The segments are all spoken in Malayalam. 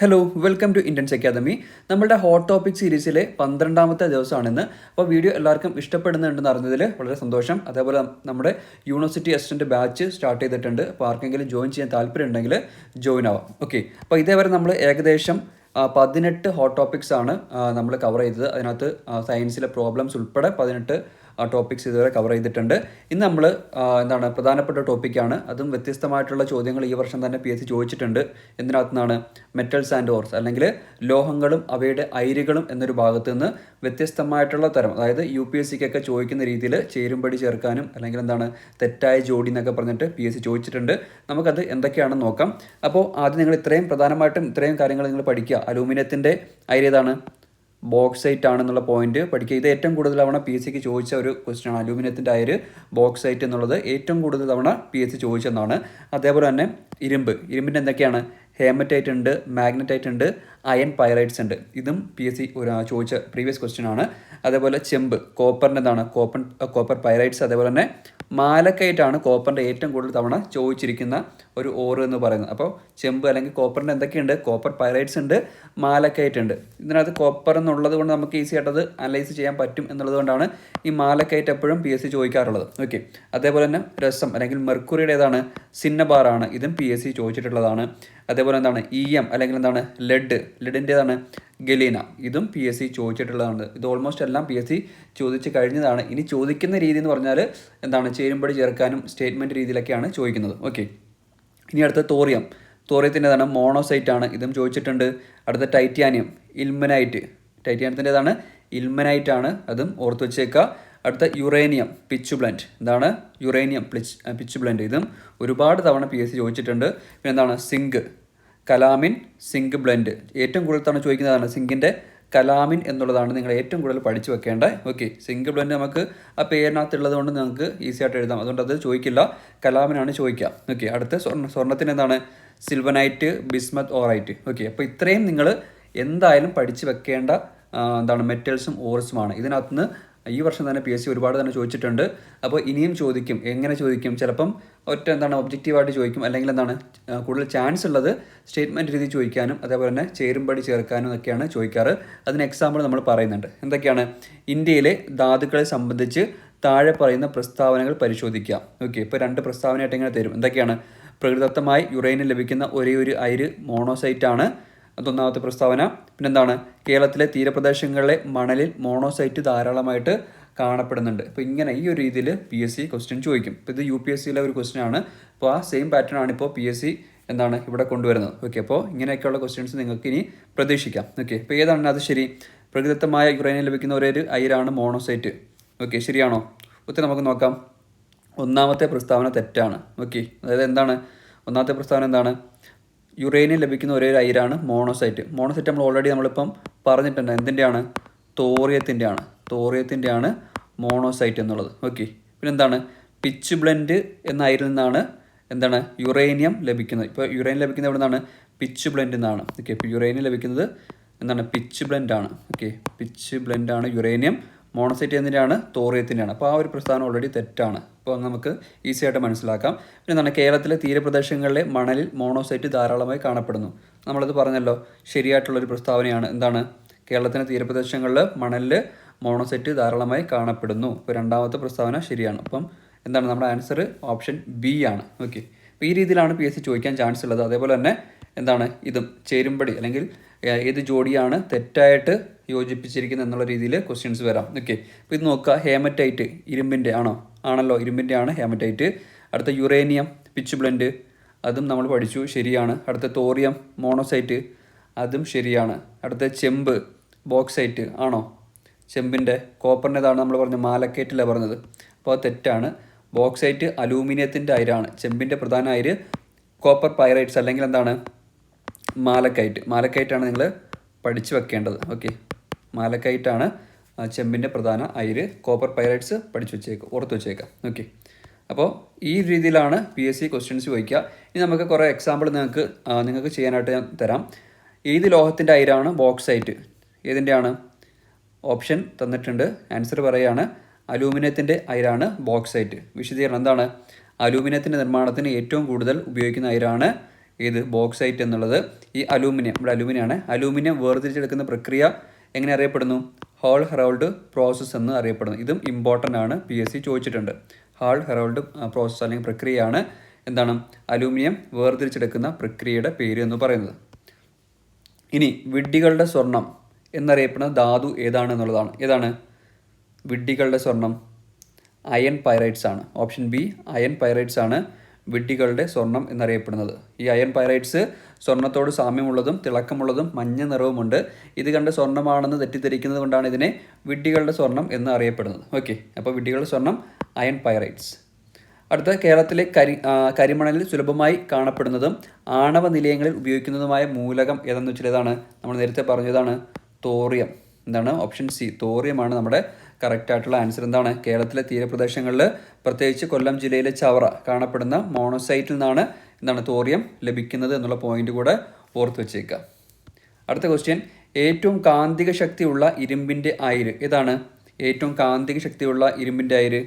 Hello welcome to Indians academy നമ്മുടെ ഹോട്ട് ടോപ്പിക് സീരീസിലെ പന്ത്രണ്ടാമത്തെ ദിവസമാണിന്ന്. അപ്പോൾ വീഡിയോ എല്ലാവർക്കും ഇഷ്ടപ്പെടുന്നുണ്ടെന്ന് അറിഞ്ഞതിൽ വളരെ സന്തോഷം. അതേപോലെ നമ്മുടെ യൂണിവേഴ്സിറ്റി അസിസ്റ്റന്റ് ബാച്ച് സ്റ്റാർട്ട് ചെയ്തിട്ടുണ്ട്. അപ്പോൾ ആർക്കെങ്കിലും ജോയിൻ ചെയ്യാൻ താല്പര്യം ഉണ്ടെങ്കിൽ ജോയിൻ ആവാം. ഓക്കെ അപ്പോൾ ഇതേവരെ നമ്മൾ ഏകദേശം പതിനെട്ട് ഹോട്ട് ടോപ്പിക്സ് ആണ് നമ്മൾ കവർ ചെയ്തത്. അതിനകത്ത് സയൻസിലെ പ്രോബ്ലംസ് ഉൾപ്പെടെ പതിനെട്ട് ടോപ്പിക്സ് ഇതുവരെ കവർ ചെയ്തിട്ടുണ്ട്. ഇന്ന് നമ്മൾ എന്താണ് പ്രധാനപ്പെട്ട ടോപ്പിക്കാണ് അതും വ്യത്യസ്തമായിട്ടുള്ള ചോദ്യങ്ങൾ ഈ വർഷം തന്നെ പി എസ് സി ചോദിച്ചിട്ടുണ്ട്. എന്തിനകത്തുനിന്നാണ്? മെറ്റൽസ് ആൻഡ് ഓർസ് അല്ലെങ്കിൽ ലോഹങ്ങളും അവയുടെ അയിരുകളും എന്നൊരു ഭാഗത്തു നിന്ന് വ്യത്യസ്തമായിട്ടുള്ള തരം അതായത് യു പി എസ് സിക്കൊക്കെ ചോദിക്കുന്ന രീതിയിൽ ചേരുംപടി ചേർക്കാനും അല്ലെങ്കിൽ എന്താണ് തെറ്റായ ജോഡി എന്നൊക്കെ പറഞ്ഞിട്ട് പി എസ് സി ചോദിച്ചിട്ടുണ്ട്. നമുക്കത് എന്തൊക്കെയാണെന്ന് നോക്കാം. അപ്പോൾ ആദ്യം നിങ്ങൾ ഇത്രയും പ്രധാനമായിട്ടും ഇത്രയും കാര്യങ്ങൾ നിങ്ങൾ പഠിക്കുക. അലൂമിനിയത്തിന്റെ അയിര് ഏതാണ്? ബോക്സൈറ്റ് ആണെന്നുള്ള പോയിന്റ് പഠിക്കുക. ഇത് ഏറ്റവും കൂടുതൽ തവണ പി എസ് സിക്ക് ചോദിച്ച ഒരു ക്വസ്റ്റ്യൻ ആണ്. അലൂമിനിയത്തിന്റെ അയര് ബോക്സൈറ്റ് എന്നുള്ളത് ഏറ്റവും കൂടുതൽ തവണ പി എസ് സി ചോദിച്ചെന്നാണ്. അതേപോലെ തന്നെ ഇരുമ്പ്. ഇരുമ്പിന്റെ എന്തൊക്കെയാണ്? ഹേമറ്റൈറ്റ് ഉണ്ട് മാഗ്നറ്റൈറ്റ് ഉണ്ട് അയൺ പൈറൈറ്റ്സ് ഉണ്ട്. ഇതും പി എസ് സി ഒരു ചോദിച്ച പ്രീവിയസ് ക്വസ്റ്റ്യൻ ആണ്. അതേപോലെ ചെമ്പ് കോപ്പറിന്റെ എന്താണ്? Copper copper pyrites. അതേപോലെ തന്നെ മാലക്കൈറ്റാണ് കോപ്പറിന്റെ ഏറ്റവും കൂടുതൽ തവണ ചോദിച്ചിരിക്കുന്ന ഒരു ഓറ് എന്ന് പറയുന്നത്. അപ്പോൾ ചെമ്പ് അല്ലെങ്കിൽ കോപ്പറിന്റെ എന്തൊക്കെയുണ്ട്? കോപ്പർ പൈറൈറ്റ്സ് ഉണ്ട് മാലക്കയറ്റ് ഉണ്ട്. ഇതിനകത്ത് കോപ്പർ എന്നുള്ളത് കൊണ്ട് നമുക്ക് ഈസി ആയിട്ട് അത് അനലൈസ് ചെയ്യാൻ പറ്റും എന്നുള്ളത് കൊണ്ടാണ് ഈ മാലക്കയറ്റ് എപ്പോഴും പി എസ് സി ചോദിക്കാറുള്ളത്. ഓക്കെ. അതേപോലെ തന്നെ രസം അല്ലെങ്കിൽ മെർക്കുറിയുടെ ഏതാണ്? സിന്നബാറാണ്. ഇതും പി എസ് സി ചോദിച്ചിട്ടുള്ളതാണ്. അതേപോലെ എന്താണ്? ഇ എം അല്ലെങ്കിൽ എന്താണ്? ലെഡ്. ലെഡിന്റേതാണ് ഗലീന. ഇതും പി എസ് സി ചോദിച്ചിട്ടുള്ളതാണ്. ഇത് ഓൾമോസ്റ്റ് എല്ലാം പി എസ് സി ചോദിച്ച് കഴിഞ്ഞതാണ്. ഇനി ചോദിക്കുന്ന രീതി എന്ന് പറഞ്ഞാൽ എന്താണ്? ചേരുമ്പടി ചേർക്കാനും സ്റ്റേറ്റ്മെന്റ് രീതിയിലൊക്കെയാണ് ചോദിക്കുന്നത്. ഓക്കെ ഇനി അടുത്ത തോറിയം തോറിയത്തിന്റെതാണ് മോണോസൈറ്റ് ആണ് ഇതും ചോദിച്ചിട്ടുണ്ട്. അടുത്ത ടൈറ്റാനിയം ഇൽമനൈറ്റ് ടൈറ്റാനിയത്തിന്റെതാണ് ഇൽമനൈറ്റ് ആണ് അതും ഓർത്ത് വെച്ചേക്കുക അടുത്ത യുറേനിയം പിച്ച് ബ്ലൻഡ് എന്താണ് യുറേനിയം പ്ലിച്ച് പിച്ച് ബ്ലൻഡ് ഇതും ഒരുപാട് തവണ പി എസ് സി ചോദിച്ചിട്ടുണ്ട്. പിന്നെ എന്താണ് സിങ്ക് കലാമിൻ സിങ്ക് ബ്ലെൻഡ്. ഏറ്റവും കൂടുതൽ തവണ ചോദിക്കുന്നതാണ് സിങ്കിന്റെ കലാമിൻ എന്നുള്ളതാണ് നിങ്ങൾ ഏറ്റവും കൂടുതൽ പഠിച്ചു വെക്കേണ്ടത്. ഓക്കെ. സിങ്ക് ബ്ലെൻഡ് നമുക്ക് ആ പേരിനകത്തുള്ളത് കൊണ്ട് നിങ്ങൾക്ക് ഈസി ആയിട്ട് എഴുതാം. അതുകൊണ്ട് അത് ചോദിക്കില്ല. കലാമിനാണ് ചോദിക്കുക. ഓക്കെ. അടുത്ത സ്വർണ സ്വർണത്തിന് എന്താണ്? Sylvanite bismuth aurite. ഓക്കെ. അപ്പോൾ ഇത്രയും നിങ്ങൾ എന്തായാലും പഠിച്ചു വെക്കേണ്ട എന്താണ് മെറ്റൽസും ഓർസുമാണ് ഇതിനകത്തുനിന്ന് ഈ വർഷം തന്നെ പി എസ് സി ഒരുപാട് തന്നെ ചോദിച്ചിട്ടുണ്ട്. അപ്പോൾ ഇനിയും ചോദിക്കും. എങ്ങനെ ചോദിക്കും? ചിലപ്പം ഒറ്റ എന്താണ് ഒബ്ജക്റ്റീവായിട്ട് ചോദിക്കും. അല്ലെങ്കിൽ എന്താണ് കൂടുതൽ ചാൻസ് ഉള്ളത് സ്റ്റേറ്റ്മെന്റ് രീതി ചോദിക്കാനും അതേപോലെ തന്നെ ചേരുംപടി ചേർക്കാനും ഒക്കെയാണ് ചോദിക്കാറ്. അതിന് എക്സാമ്പിൾ നമ്മൾ പറയുന്നുണ്ട്. എന്തൊക്കെയാണ്? ഇന്ത്യയിലെ ധാതുക്കളെ സംബന്ധിച്ച് താഴെ പറയുന്ന പ്രസ്താവനകൾ പരിശോധിക്കാം. ഓക്കെ ഇപ്പോൾ രണ്ട് പ്രസ്താവനയായിട്ട് എങ്ങനെ തരും. എന്തൊക്കെയാണ്? പ്രകൃതിദത്തമായി യുറേനിൽ ലഭിക്കുന്ന ഒരേ ഒരു അയിര് മോണോസൈറ്റാണ് ആണ്. അതൊന്നാമത്തെ പ്രസ്താവന. പിന്നെന്താണ്? കേരളത്തിലെ തീരപ്രദേശങ്ങളിലെ മണലിൽ മോണോസൈറ്റ് ധാരാളമായിട്ട് കാണപ്പെടുന്നുണ്ട്. അപ്പോൾ ഇങ്ങനെ ഈ ഒരു രീതിയിൽ പി എസ് സി ക്വസ്റ്റ്യൻ ചോദിക്കും. ഇപ്പോൾ ഇത് യു പി എസ് സിയിലെ ഒരു ക്വസ്റ്റ്യൻ ആണ്. അപ്പോൾ ആ സെയിം പാറ്റേൺ ആണ് ഇപ്പോൾ പി എസ് സി എന്താണ് ഇവിടെ കൊണ്ടുവരുന്നത്. ഓക്കെ അപ്പോൾ ഇങ്ങനെയൊക്കെയുള്ള ക്വസ്റ്റ്യൻസ് നിങ്ങൾക്ക് ഇനി പ്രതീക്ഷിക്കാം. ഓക്കെ അപ്പോൾ ഏതാണ് അത് ശരി? പ്രകൃതിദത്തമായ യുറേനിയം ലഭിക്കുന്ന ഒരേ ഒരു അയിരാണ് മോണോസൈറ്റ്. ഓക്കെ ശരിയാണോ? ഉത്തരം നമുക്ക് നോക്കാം. ഒന്നാമത്തെ പ്രസ്താവന തെറ്റാണ്. ഓക്കെ അതായത് എന്താണ്? ഒന്നാമത്തെ പ്രസ്താവന എന്താണ്? യുറേനിയം ലഭിക്കുന്ന ഒരേ ഒരു അയിരാണ് മോണോസൈറ്റ്. മോണോസൈറ്റ് നമ്മൾ ഓൾറെഡി നമ്മളിപ്പം പറഞ്ഞിട്ടുണ്ട്. എന്തിന്റെയാണ് തോറിയത്തിന്റെയാണ് തോറിയത്തിന്റെയാണ് മോണോസൈറ്റ് എന്നുള്ളത്. ഓക്കെ പിന്നെ എന്താണ് പിച്ച് ബ്ലെൻഡ് എന്ന അയിരിൽ നിന്നാണ് എന്താണ്? യുറേനിയം ലഭിക്കുന്നത്. ഇപ്പോൾ യുറേനിയം ലഭിക്കുന്നത് എവിടെ നിന്നാണ് പിച്ച് ബ്ലെൻഡ് എന്നാണ് ഓക്കെ ഇപ്പോൾ യുറേനിയം ലഭിക്കുന്നത് എന്താണ്? പിച്ച് ബ്ലെൻഡാണ് ഓക്കെ പിച്ച് ബ്ലെൻഡാണ് യുറേനിയം മോണോസൈറ്റ് എന്നതിന്റെയാണ് തോറിയത്തിന്റെയാണ് അപ്പോൾ ആ ഒരു പ്രസ്ഥാനം ഓൾറെഡി തെറ്റാണ്. അപ്പോൾ നമുക്ക് ഈസി ആയിട്ട് മനസ്സിലാക്കാം. പിന്നെ എന്താണ് കേരളത്തിലെ തീരപ്രദേശങ്ങളിലെ മണലിൽ മോണോസൈറ്റ് ധാരാളമായി കാണപ്പെടുന്നു. നമ്മളത് പറഞ്ഞല്ലോ ശരിയായിട്ടുള്ളൊരു പ്രസ്താവനയാണ്. എന്താണ്? കേരളത്തിലെ തീരപ്രദേശങ്ങളിൽ മണലിൽ മോണോസൈറ്റ് ധാരാളമായി കാണപ്പെടുന്നു. ഇപ്പോൾ രണ്ടാമത്തെ പ്രസ്താവന ശരിയാണ്. അപ്പം എന്താണ് നമ്മുടെ ആൻസർ ഓപ്ഷൻ ബി ആണ്. ഓക്കെ അപ്പോൾ ഈ രീതിയിലാണ് പി എസ് സി ചോദിക്കാൻ ചാൻസ് ഉള്ളത്. അതേപോലെ തന്നെ എന്താണ് ഇതും ചേരുമ്പടി അല്ലെങ്കിൽ ഏത് ജോഡിയാണ് തെറ്റായിട്ട് യോജിപ്പിച്ചിരിക്കുന്നത് എന്നുള്ള രീതിയിൽ ക്വസ്റ്റ്യൻസ് വരാം. ഓക്കെ അപ്പോൾ ഇത് നോക്കുക. ഹേമറ്റൈറ്റ് ഇരുമ്പിന്റെ ആണോ? ആണല്ലോ ഇരുമ്പിന്റെ ആണ് ഹേമറ്റൈറ്റ്. അടുത്ത യുറേനിയം പിച്ച് ബ്ലെൻഡ് അതും നമ്മൾ പഠിച്ചു. ശരിയാണ്. അടുത്ത തോറിയം മോണോസൈറ്റ് അതും ശരിയാണ്. അടുത്ത ചെമ്പ് ബോക്സൈറ്റ് ആണോ? ചെമ്പിന്റെ കോപ്പറിന്റെതാണ് നമ്മൾ പറഞ്ഞത് മാലക്കേറ്റിലാണ് പറഞ്ഞത്. അപ്പോൾ അത് തെറ്റാണ്. ബോക്സൈറ്റ് അലൂമിനിയത്തിന്റെ അയിരാണ്. ചെമ്പിന്റെ പ്രധാന അയിര് കോപ്പർ പൈറൈറ്റ്സ് അല്ലെങ്കിൽ എന്താണ്? മാലക്കൈറ്റ്. മാലക്കൈറ്റാണ് നിങ്ങൾ പഠിച്ചു വെക്കേണ്ടത്. ഓക്കെ മാലക്കൈറ്റാണ് ചെമ്പിന്റെ പ്രധാന അയിര് കോപ്പർ പൈറൈറ്റ്സ് പഠിച്ചു വെച്ചേക്കുക ഓർത്ത് വെച്ചേക്കാം. ഓക്കെ അപ്പോൾ ഈ രീതിയിലാണ് പി എസ് സി ക്വസ്റ്റ്യൻസ് ചോദിക്കുക ഇനി നമുക്ക് കുറേ എക്സാമ്പിൾ നിങ്ങൾക്ക് നിങ്ങൾക്ക് ചെയ്യാനായിട്ട് ഞാൻ തരാം. ഏത് ലോഹത്തിന്റെ അയിരാണ് ബോക്സൈറ്റ് ഏതിന്റെയാണ് ഓപ്ഷൻ തന്നിട്ടുണ്ട്. ആൻസർ പറയുകയാണ് അലൂമിനിയത്തിന്റെ അയിരാണ് ബോക്സൈറ്റ് വിശദീകരണം എന്താണ്? അലൂമിനിയത്തിന്റെ നിർമ്മാണത്തിന് ഏറ്റവും കൂടുതൽ ഉപയോഗിക്കുന്ന അയിരാണ് ഏത്? ബോക്സൈറ്റ് എന്നുള്ളത്. ഈ അലൂമിനിയം ഇവിടെ അലൂമിനിയമാണ് അലൂമിനിയം വേർതിരിച്ചെടുക്കുന്ന പ്രക്രിയ എങ്ങനെ അറിയപ്പെടുന്നു? ഹോൾ ഹെറോൾഡ് പ്രോസസ്സ് എന്ന് അറിയപ്പെടുന്നു. ഇതും ഇമ്പോർട്ടന്റ് ആണ്. പി എസ് സി ചോദിച്ചിട്ടുണ്ട്. ഹാൾ ഹെറോൾഡ് പ്രോസസ്സ് അല്ലെങ്കിൽ പ്രക്രിയയാണ് എന്താണ്? അലൂമിനിയം വേർതിരിച്ചെടുക്കുന്ന പ്രക്രിയയുടെ പേര് എന്ന് പറയുന്നത്. ഇനി വിഡ്ഢികളുടെ സ്വർണം എന്നറിയപ്പെടുന്ന ധാതു ഏതാണ് എന്നുള്ളതാണ്. ഏതാണ്? വിഡ്ഢികളുടെ സ്വർണം. അയൺ പൈറൈറ്റ്സ് ആണ്. ഓപ്ഷൻ ബി അയൺ പൈറൈറ്റ്സ് ആണ് വിഡ്ഢികളുടെ സ്വർണം എന്നറിയപ്പെടുന്നത്. ഈ അയൺ പൈറൈറ്റ്സ് സ്വർണത്തോട് സാമ്യമുള്ളതും തിളക്കമുള്ളതും മഞ്ഞ നിറവുമുണ്ട്. ഇത് കണ്ട് സ്വർണമാണെന്ന് തെറ്റിദ്ധരിക്കുന്നത് കൊണ്ടാണ് ഇതിനെ വിഡ്ഢികളുടെ സ്വർണം എന്ന് അറിയപ്പെടുന്നത്. ഓക്കെ അപ്പോൾ വിഡ്ഢികളുടെ സ്വർണം അയൺ പൈറൈറ്റ്സ് അടുത്ത കേരളത്തിലെ കരി കരിമണലിൽ സുലഭമായി കാണപ്പെടുന്നതും ആണവ നിലയങ്ങളിൽ ഉപയോഗിക്കുന്നതുമായ മൂലകം ഏതെന്ന് വെച്ചാൽ നമ്മൾ നേരത്തെ പറഞ്ഞതാണ് തോറിയം. എന്താണ്? ഓപ്ഷൻ സി തോറിയമാണ് നമ്മുടെ കറക്റ്റ് ആയിട്ടുള്ള ആൻസർ എന്താണ്? കേരളത്തിലെ തീരപ്രദേശങ്ങളിൽ പ്രത്യേകിച്ച് കൊല്ലം ജില്ലയിലെ ചവറ കാണപ്പെടുന്ന മോണോസൈറ്റിൽ നിന്നാണ് എന്താണ് തോറിയം ലഭിക്കുന്നത് എന്നുള്ള പോയിന്റ് കൂടെ ഓർത്ത് വെച്ചേക്കുക അടുത്ത ക്വസ്റ്റ്യൻ ഏറ്റവും കാന്തിക ശക്തിയുള്ള ഇരുമ്പിന്റെ അയിര് ഏതാണ്? ഏറ്റവും കാന്തിക ശക്തിയുള്ള ഇരുമ്പിന്റെ അയിര്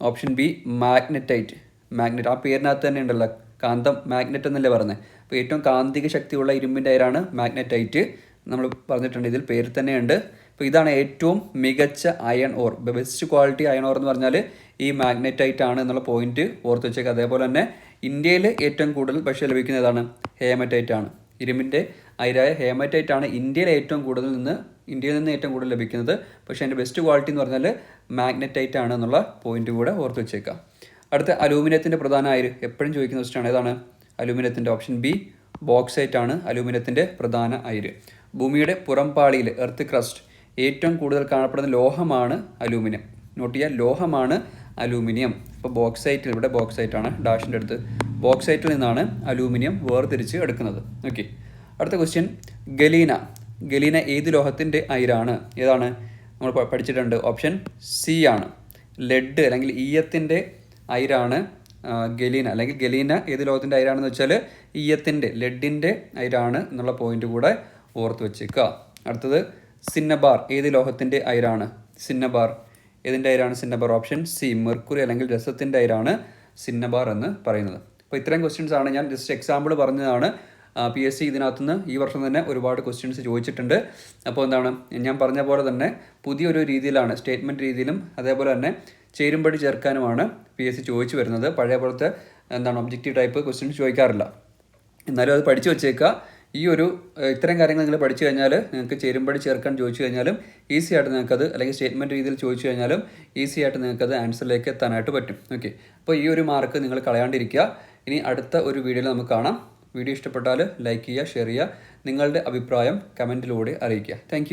ഓപ്ഷൻ ബി മാഗ്നറ്റൈറ്റ് മാഗ്നറ്റ് ആ പേരിനകത്ത് തന്നെ ഉണ്ടല്ലോ. കാന്തം മാഗ്നറ്റ് എന്നല്ലേ പറഞ്ഞത് അപ്പോൾ ഏറ്റവും കാന്തിക ശക്തിയുള്ള ഇരുമ്പിന്റെ ആയിരാണ് മാഗ്നറ്റൈറ്റ് നമ്മൾ പറഞ്ഞിട്ടുണ്ട് ഇതിൽ പേര് തന്നെയുണ്ട്. അപ്പോൾ ഇതാണ് ഏറ്റവും മികച്ച iron ore best quality iron ore എന്ന് പറഞ്ഞാൽ ഈ മാഗ്നറ്റൈറ്റ് ആണ് എന്നുള്ള പോയിന്റ് ഓർത്ത് വെച്ചേക്കുക അതേപോലെ തന്നെ ഇന്ത്യയിൽ ഏറ്റവും കൂടുതൽ പക്ഷേ ലഭിക്കുന്ന ഏതാണ് ഹേമറ്റൈറ്റ് ആണ് ഇരുമ്പിന്റെ അയിരായ ഹേമറ്റൈറ്റ് ആണ് ഇന്ത്യയിൽ ഏറ്റവും കൂടുതൽ നിന്ന് ഇന്ത്യയിൽ നിന്ന് ഏറ്റവും കൂടുതൽ ലഭിക്കുന്നത്. പക്ഷേ അതിന്റെ ബെസ്റ്റ് ക്വാളിറ്റി എന്ന് പറഞ്ഞാൽ മാഗ്നറ്റൈറ്റ് ആണ് എന്നുള്ള പോയിന്റ് കൂടെ ഓർത്ത് വെച്ചേക്കാം. അടുത്ത അലൂമിനിയത്തിന്റെ പ്രധാന അയിര് എപ്പോഴും ചോദിക്കുന്ന ക്വസ്റ്റാണ് ഏതാണ്? അലൂമിനിയത്തിന്റെ ഓപ്ഷൻ ബി ബോക്സൈറ്റ് ആണ് അലൂമിനിയത്തിന്റെ പ്രധാന അയിര്. ഭൂമിയുടെ പുറംപാളിയിൽ എർത്ത് ക്രസ്റ്റ് ഏറ്റവും കൂടുതൽ കാണപ്പെടുന്ന ലോഹമാണ് അലൂമിനിയം. നോട്ട് ചെയ്യുക ലോഹമാണ് അലൂമിനിയം. ഇപ്പോൾ ബോക്സൈറ്റിൽ ഇവിടെ ബോക്സൈറ്റ് ആണ് ഡാഷിന്റെ അടുത്ത്. ബോക്സൈറ്റിൽ നിന്നാണ് അലൂമിനിയം വേർതിരിച്ച് എടുക്കുന്നത്. ഓക്കെ അടുത്ത ക്വസ്റ്റ്യൻ ഗലീന. ഗലീന ഏത് ലോഹത്തിന്റെ അയിരാണ്? ഏതാണ്? നമ്മൾ പഠിച്ചിട്ടുണ്ട്. ഓപ്ഷൻ സി ആണ്. ലെഡ് അല്ലെങ്കിൽ ഈയത്തിന്റെ അയിരാണ് ഗലീന. അല്ലെങ്കിൽ ഗലീന ഏത് ലോഹത്തിന്റെ അയിരാണെന്ന് വെച്ചാൽ ഈയത്തിന്റെ ലെഡിന്റെ അയിരാണ് എന്നുള്ള പോയിന്റ് കൂടെ ഓർത്ത് വെച്ചേക്കുക. അടുത്തത് സിന്നബാർ ഏത് ലോഹത്തിന്റെ അയിരാണ്? സിന്നബാർ. ഏതിന്റെ അയരാണ് സിന്നബാർ ഓപ്ഷൻ സി മെർക്കുറി അല്ലെങ്കിൽ രസത്തിന്റെ അയരാണ് സിന്നബാർ എന്ന് പറയുന്നത്. അപ്പോൾ ഇത്രയും ക്വസ്റ്റ്യൻസ് ആണ്. ഞാൻ ജസ്റ്റ് എക്സാമ്പിൾ പറഞ്ഞതാണ്. പി എസ് സി ഇതിനകത്തുനിന്ന് ഈ വർഷം തന്നെ ഒരുപാട് ക്വസ്റ്റ്യൻസ് ചോദിച്ചിട്ടുണ്ട്. അപ്പോൾ എന്താണ്? ഞാൻ പറഞ്ഞ പോലെ തന്നെ പുതിയൊരു രീതിയിലാണ് സ്റ്റേറ്റ്മെന്റ് രീതിയിലും അതേപോലെ തന്നെ ചേരുംപടി ചേർക്കാനുമാണ് പി എസ് സി ചോദിച്ചു വരുന്നത്. പഴയ പോലത്തെ എന്താണ് ഒബ്ജക്റ്റീവ് ടൈപ്പ് ക്വസ്റ്റ്യൻസ് ചോദിക്കാറില്ല. എന്നാലും അത് പഠിച്ചു വെച്ചേക്കുക. ഈ ഒരു ഇത്തരം കാര്യങ്ങൾ നിങ്ങൾ പഠിച്ചു കഴിഞ്ഞാൽ നിങ്ങൾക്ക് ചേരുമ്പടി ചേർക്കാൻ ചോദിച്ചു കഴിഞ്ഞാലും ഈസി ആയിട്ട് നിങ്ങൾക്കത് അല്ലെങ്കിൽ സ്റ്റേറ്റ്മെന്റ് രീതിയിൽ ചോദിച്ചു കഴിഞ്ഞാലും ഈസി ആയിട്ട് നിങ്ങൾക്കത് ആൻസറിലേക്ക് എത്താനായിട്ട് പറ്റും. ഓക്കെ. അപ്പോൾ ഈ ഒരു മാർക്ക് നിങ്ങൾ കളയാണ്ടിരിക്കുക. ഇനി അടുത്ത ഒരു വീഡിയോയിൽ നമുക്ക് കാണാം. വീഡിയോ ഇഷ്ടപ്പെട്ടാൽ ലൈക്ക് ചെയ്യുക ഷെയർ ചെയ്യുക. നിങ്ങളുടെ അഭിപ്രായം കമന്റിലൂടെ അറിയിക്കുക. താങ്ക്